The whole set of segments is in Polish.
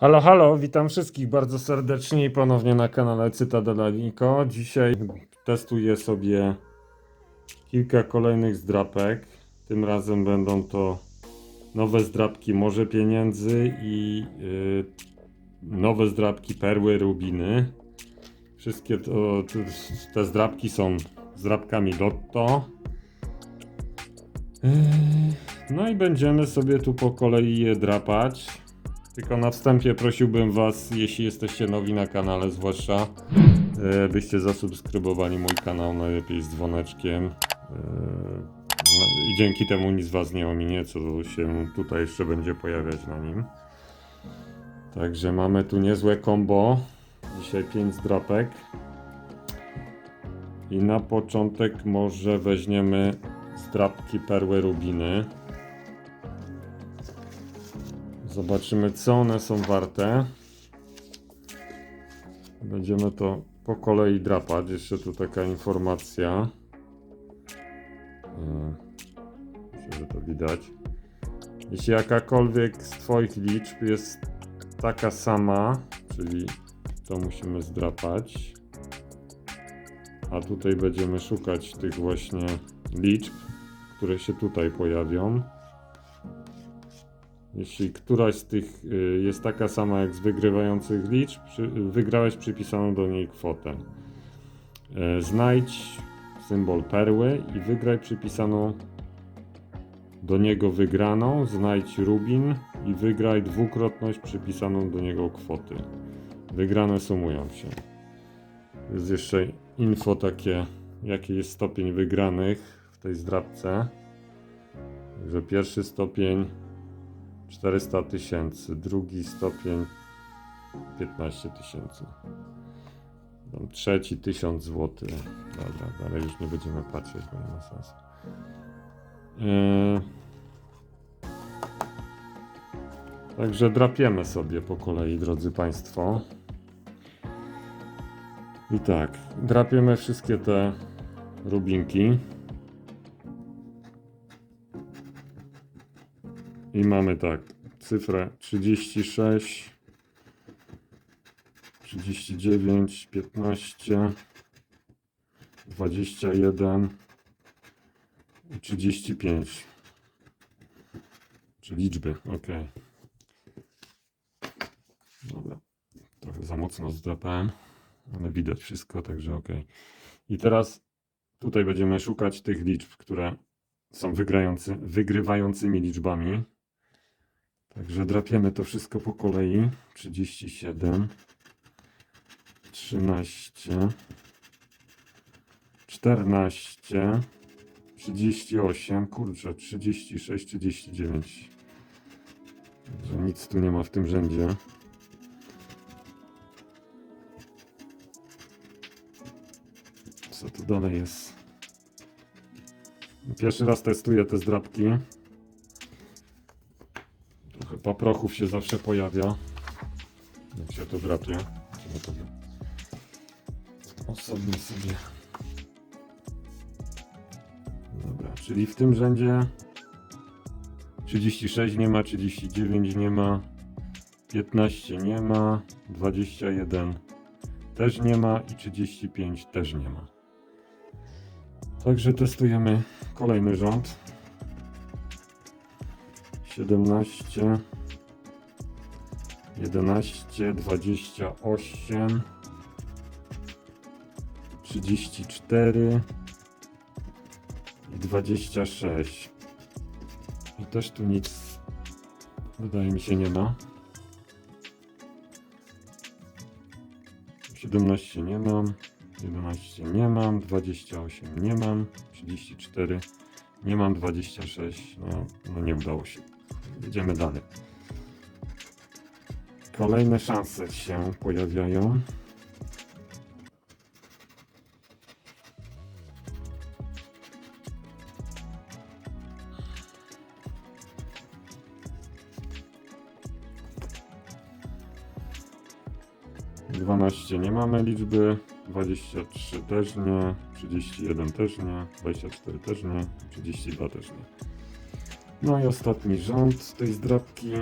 Halo, halo, witam wszystkich bardzo serdecznie i ponownie na kanale Cytadela Niko. Dzisiaj testuję sobie kilka kolejnych zdrapek. Tym razem będą to nowe zdrapki Morze Pieniędzy i yy, nowe zdrapki Perły Rubiny. Wszystkie to, te zdrapki są zdrapkami Lotto. Yy, No i będziemy sobie tu po kolei je drapać. Tylko na wstępie prosiłbym Was, jeśli jesteście nowi na kanale, zwłaszcza, e, byście zasubskrybowali mój kanał najlepiej z dzwoneczkiem. E, no I dzięki temu nic Was nie ominie, co się tutaj jeszcze będzie pojawiać na nim. Także mamy tu niezłe combo. Dzisiaj 5 drapek. I na początek może weźmiemy zdrapki perły rubiny. Zobaczymy, co one są warte. Będziemy to po kolei drapać. Jeszcze tu taka informacja. Yy, Myślę, że to widać. Jeśli jakakolwiek z Twoich liczb jest taka sama, czyli to musimy zdrapać. A tutaj będziemy szukać tych właśnie liczb, które się tutaj pojawią. Jeśli któraś z tych y, jest taka sama jak z wygrywających liczb, wygrałeś przypisaną do niej kwotę. E, Znajdź symbol perły i wygraj przypisaną do niego wygraną. Znajdź rubin i wygraj dwukrotność przypisaną do niego kwoty. Wygrane sumują się. Jest jeszcze info takie, jaki jest stopień wygranych w tej zdrabce. Że pierwszy stopień 400 tysięcy, drugi stopień 15 tysięcy. Trzeci 1000 zł. Dobra, dalej już nie będziemy patrzeć, bo nie ma sensu. Yy... Także drapiemy sobie po kolei, drodzy Państwo. I tak, drapiemy wszystkie te rubinki. I mamy tak, cyfrę 36, 39, 15, 21 i 35. Czy liczby, ok. Dobra, trochę za mocno zdrapałem, ale widać wszystko, także ok. I teraz tutaj będziemy szukać tych liczb, które są wygrający, wygrywającymi liczbami. Także drapiemy to wszystko po kolei. 37, 13, 14, 38, kurczę, 36, 39. Że nic tu nie ma w tym rzędzie. Co tu dalej jest? Pierwszy raz testuję te zdrapki. Paprochów się zawsze pojawia. Jak się to drapie. Trzeba sobie. Dobra, czyli w tym rzędzie 36 nie ma, 39 nie ma, 15 nie ma, 21 też nie ma i 35 też nie ma. Także testujemy kolejny rząd. 17, 11, 28, 34 i 26. I też tu nic, wydaje mi się, nie ma. 17 nie mam, 11 nie mam, 28 nie mam, 34 nie mam, 26 no, no nie udało się. Idziemy dalej. Kolejne szanse się pojawiają. Dwanaście nie mamy liczby, 23 też nie, 31 też nie, 24 też nie, 32 też nie. No i ostatni rząd tej zdrabki.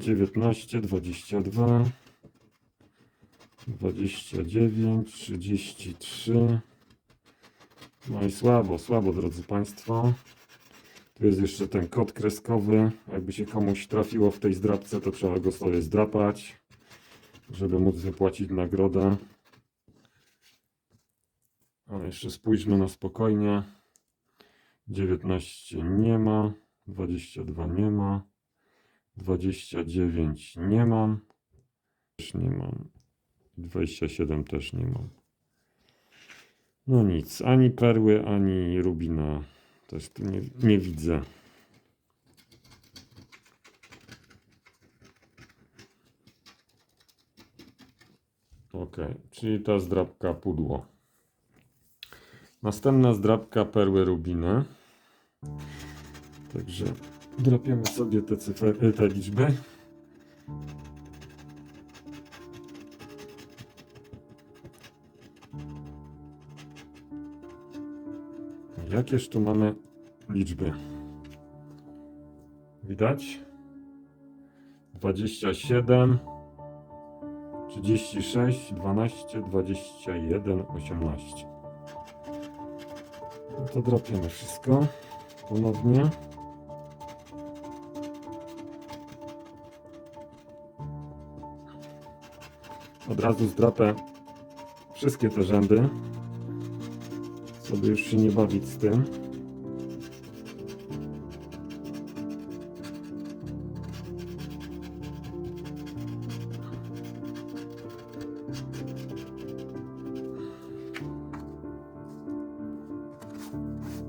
19, 22, 29, 33. No i słabo, słabo, drodzy Państwo. Tu jest jeszcze ten kod kreskowy. Jakby się komuś trafiło w tej zdrabce, to trzeba go sobie zdrapać, żeby móc wypłacić nagrodę. Ale jeszcze spójrzmy na spokojnie. 19 nie ma, 22 nie ma, 29 nie mam, też nie mam, 27 też nie mam. No nic, ani perły, ani rubina też tu nie, nie widzę. Ok, czyli ta zdrabka pudło. Następna zdrabka perły rubiny. Także drapiemy sobie te, cyfry, te liczby. Jakież tu mamy liczby? Widać? 27, 36, 12, 21, 18. No to drapiemy wszystko ponownie. Od razu zdrapę wszystkie te rzędy, żeby już się nie bawić z tym.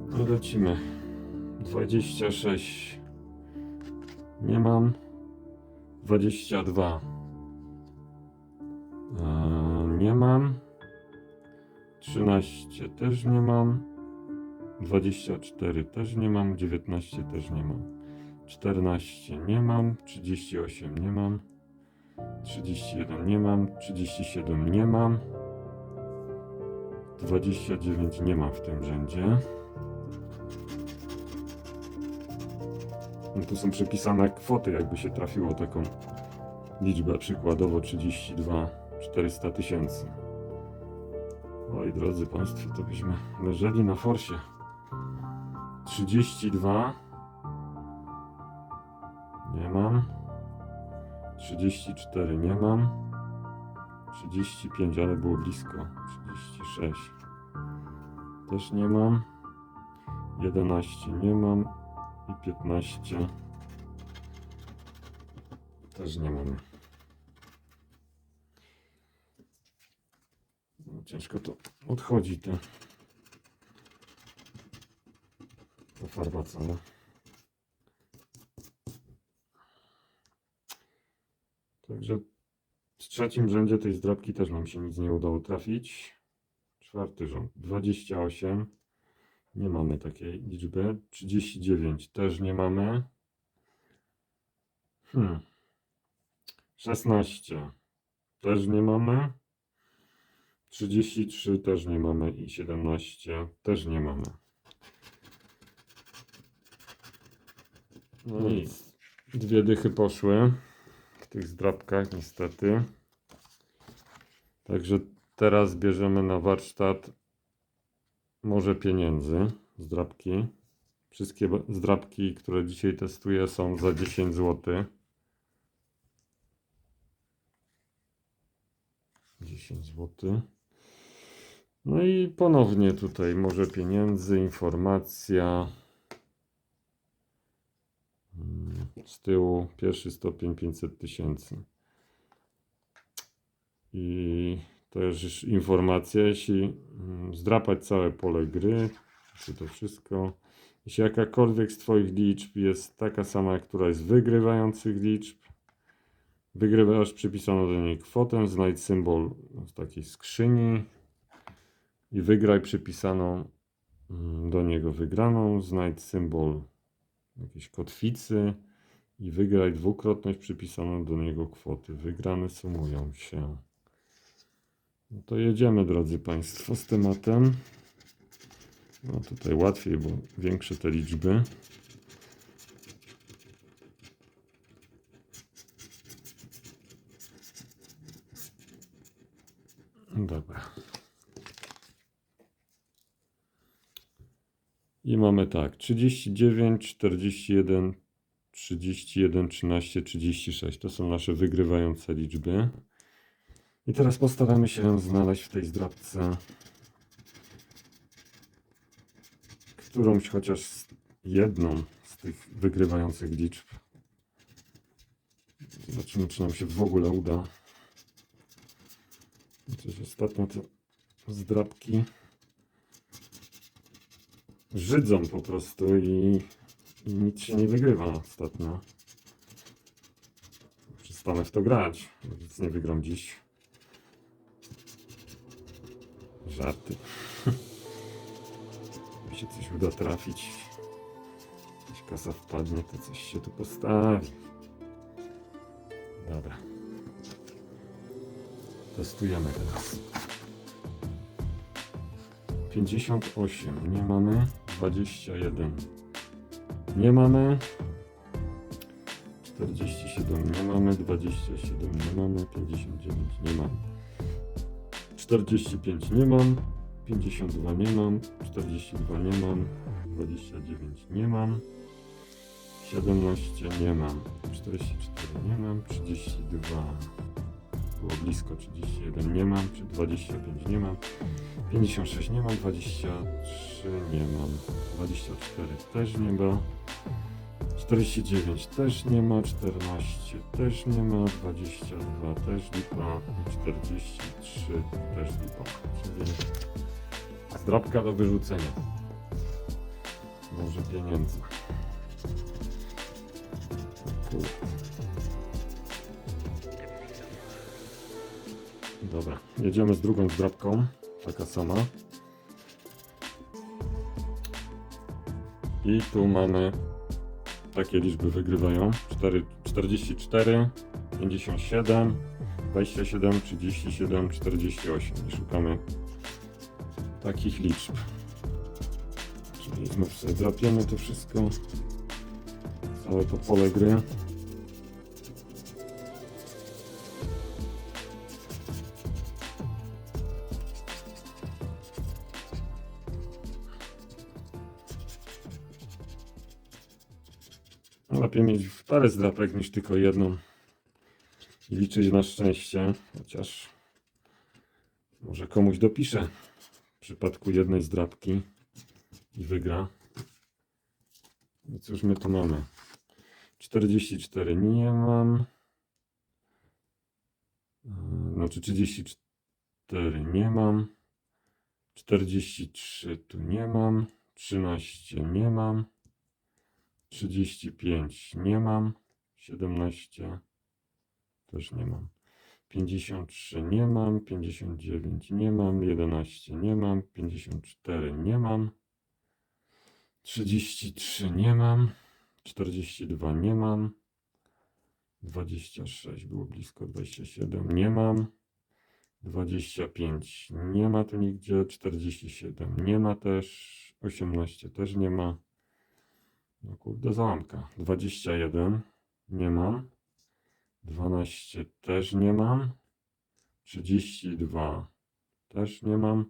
No Lecimy. 26. Nie mam. 22. Nie mam. 13 też nie mam. 24 też nie mam. 19 też nie mam. 14 nie mam. 38 nie mam. 31 nie mam. 37 nie mam. 29 nie mam w tym rzędzie. No tu są przepisane kwoty, jakby się trafiło taką liczbę, przykładowo 32 400 tysięcy. Oj, drodzy Państwo, to byśmy leżeli na forsie. 32 nie mam. 34 nie mam. 35, ale było blisko. 36 też nie mam. 11 nie mam i 15 też nie mam. No, ciężko to odchodzi te ta farba cała. Także w trzecim rzędzie tej zdrabki też nam się nic nie udało trafić. Czwarty rząd 28. Nie mamy takiej liczby. 39 też nie mamy. Hmm. 16 też nie mamy. 33 też nie mamy i 17 też nie mamy. No nic. Dwie dychy poszły w tych zdrabkach niestety. Także teraz bierzemy na warsztat Morze pieniędzy, zdrabki. Wszystkie zdrabki, które dzisiaj testuję, są za 10 zł. 10 zł. No i ponownie tutaj Morze pieniędzy, informacja. Mm, Z tyłu pierwszy stopień 500 tysięcy. I już informacja, jeśli mm, zdrapać całe pole gry, czy to wszystko, jeśli jakakolwiek z Twoich liczb jest taka sama jak któraś z wygrywających liczb, wygrywasz przypisaną do niej kwotę, znajdź symbol w takiej skrzyni i wygraj przypisaną mm, do niego wygraną, znajdź symbol jakiejś kotwicy i wygraj dwukrotność przypisaną do niego kwoty. Wygrane sumują się. No to jedziemy, drodzy Państwo, z tematem. No tutaj łatwiej, bo większe te liczby. I mamy tak, 39, 41, 31, 13, 36. To są nasze wygrywające liczby. I teraz postaramy się znaleźć w tej zdrabce którąś chociaż jedną z tych wygrywających liczb. Zobaczymy, czy nam się w ogóle uda. Chociaż ostatnio te zdrabki żydzą po prostu i, i nic się nie wygrywa ostatnio. Przestanę w to grać, nic nie wygram dziś. Żarty. Jak się coś uda trafić, jakaś kasa wpadnie, to coś się tu postawi. Dobra. Testujemy teraz. 58 nie mamy, 21 nie mamy, 47 nie mamy, 27 nie mamy, 59 nie mamy, 45 nie mam, 52 nie mam, 42 nie mam, 29 nie mam, 17 nie mam, 44 nie mam, 32 było blisko, 31 nie mam, czy 25 nie mam, 56 nie mam, 23 nie mam, 24 też nie ma, 49 też nie ma, 14 też nie ma, 22 też lipa, i 43 też lipa. Czyli zdrabka do wyrzucenia. Może pieniędzy. Kurde. Dobra, jedziemy z drugą zdrabką. Taka sama. I tu mamy takie liczby wygrywają. 4, 44, 57, 27, 37, 48. I szukamy takich liczb. Czyli znów sobie drapiemy to wszystko. Całe to pole gry. Lepiej mieć parę zdrapek niż tylko jedną. I liczyć na szczęście, chociaż może komuś dopiszę w przypadku jednej zdrapki i wygra. I cóż my tu mamy? 44 nie mam. Yy, Znaczy 34 nie mam. 43 tu nie mam. 13 nie mam. 35 nie mam. 17 też nie mam. 53 nie mam. 59 nie mam. 11 nie mam. 54 nie mam. 33 nie mam. 42 nie mam. 26 było blisko. 27 nie mam. 25 nie ma tu nigdzie. 47 nie ma też. 18 też nie ma. No kurde, załamka. 21 nie mam. 12 też nie mam. 32 też nie mam.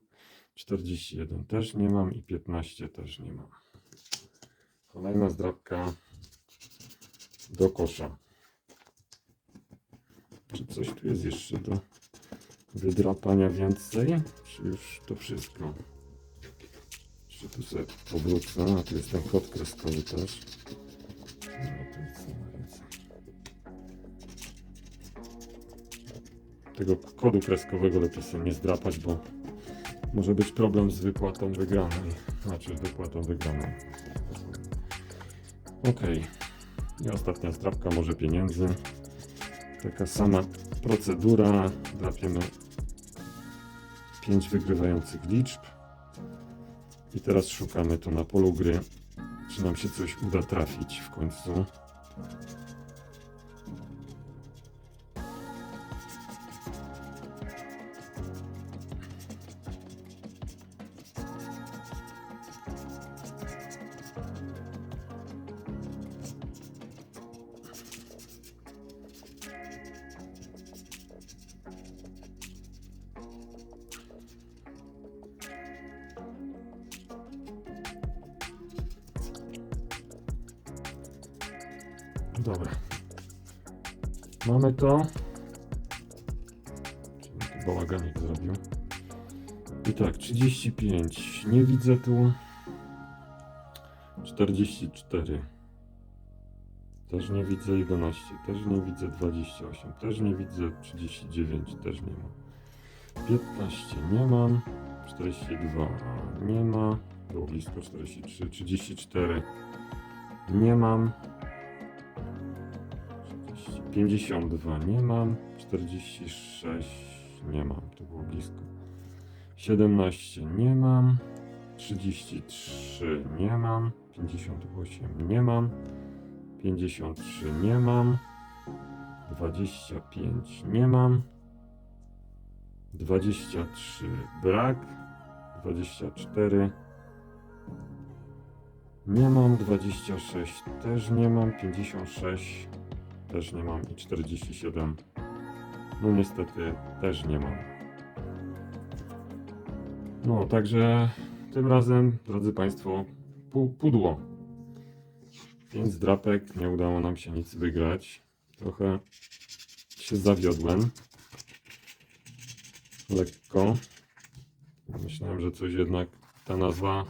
41 też nie mam i 15 też nie mam. Kolejna zdrabka do kosza. Czy coś tu jest jeszcze do wydrapania więcej? Czy już to wszystko? Czy tu sobie powrócę? A tu jest ten kod kreskowy też. Tego kodu kreskowego lepiej sobie nie zdrapać, bo może być problem z wypłatą wygranej. Znaczy z wypłatą wygranej. Ok. I ostatnia zdrapka, może pieniędzy. Taka sama procedura. Drapiemy 5 wygrywających liczb. I teraz szukamy tu na polu gry, czy nam się coś uda trafić w końcu. Dobra. Mamy to. Tu Bałaganik zrobił. I tak, 35. Nie widzę tu. 44. Też nie widzę 11. Też nie widzę 28. Też nie widzę 39. Też nie ma. 15 nie mam. 42 nie ma. Było blisko 43. 34 nie mam. 40, 52 nie mam. 46 nie mam. To było blisko. 17 nie mam. 33 nie mam. 58 nie mam. 53 nie mam. 25 nie mam. 23 brak. 24 nie mam. 26 też nie mam. 56 też nie mam. I 47 no niestety też nie mam. No, także tym razem, drodzy Państwo, pu- pudło. Pięć drapek, nie udało nam się nic wygrać. Trochę się zawiodłem. Lekko. Myślałem, że coś jednak ta nazwa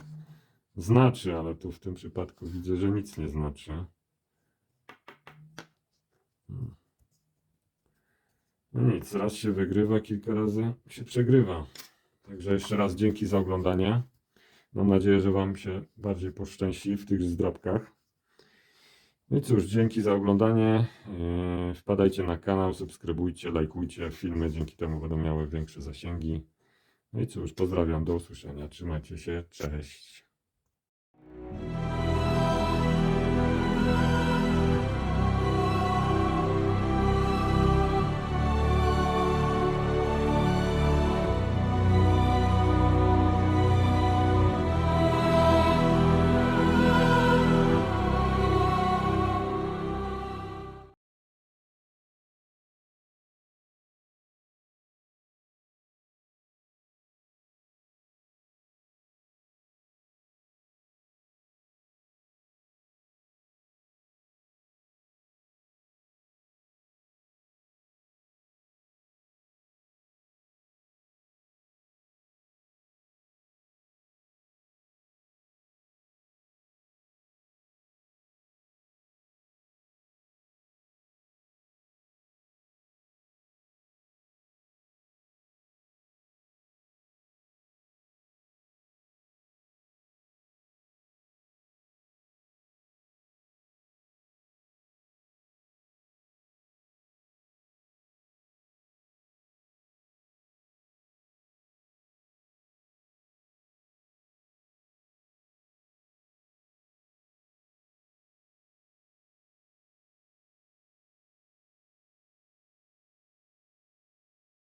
znaczy, ale tu w tym przypadku widzę, że nic nie znaczy. No nic, raz się wygrywa, kilka razy się przegrywa. Także jeszcze raz dzięki za oglądanie. Mam nadzieję, że Wam się bardziej poszczęści w tych zdrabkach. No i cóż, dzięki za oglądanie. Yy, Wpadajcie na kanał, subskrybujcie, lajkujcie. Filmy dzięki temu będą miały większe zasięgi. No i cóż, pozdrawiam, do usłyszenia. Trzymajcie się, cześć.